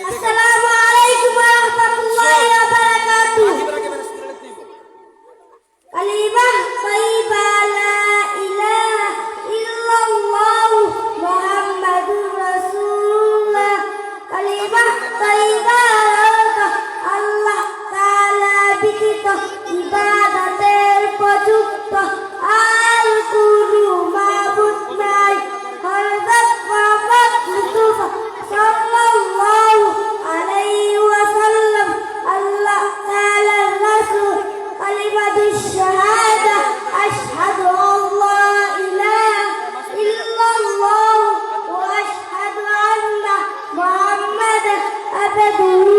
আসসালামু আলাইকুম ওয়া রাহমাতুল্লাহি ওয়া বারাকাতুহু। কালিমা তাইয়্যিবা লা ইলাহা ইল্লাল্লাহ মুহাম্মাদুর রাসূলুল্লাহ। কালিমা তাইয়্যিবা আল্লাহ তাআলা বিকিত। আমরা দূর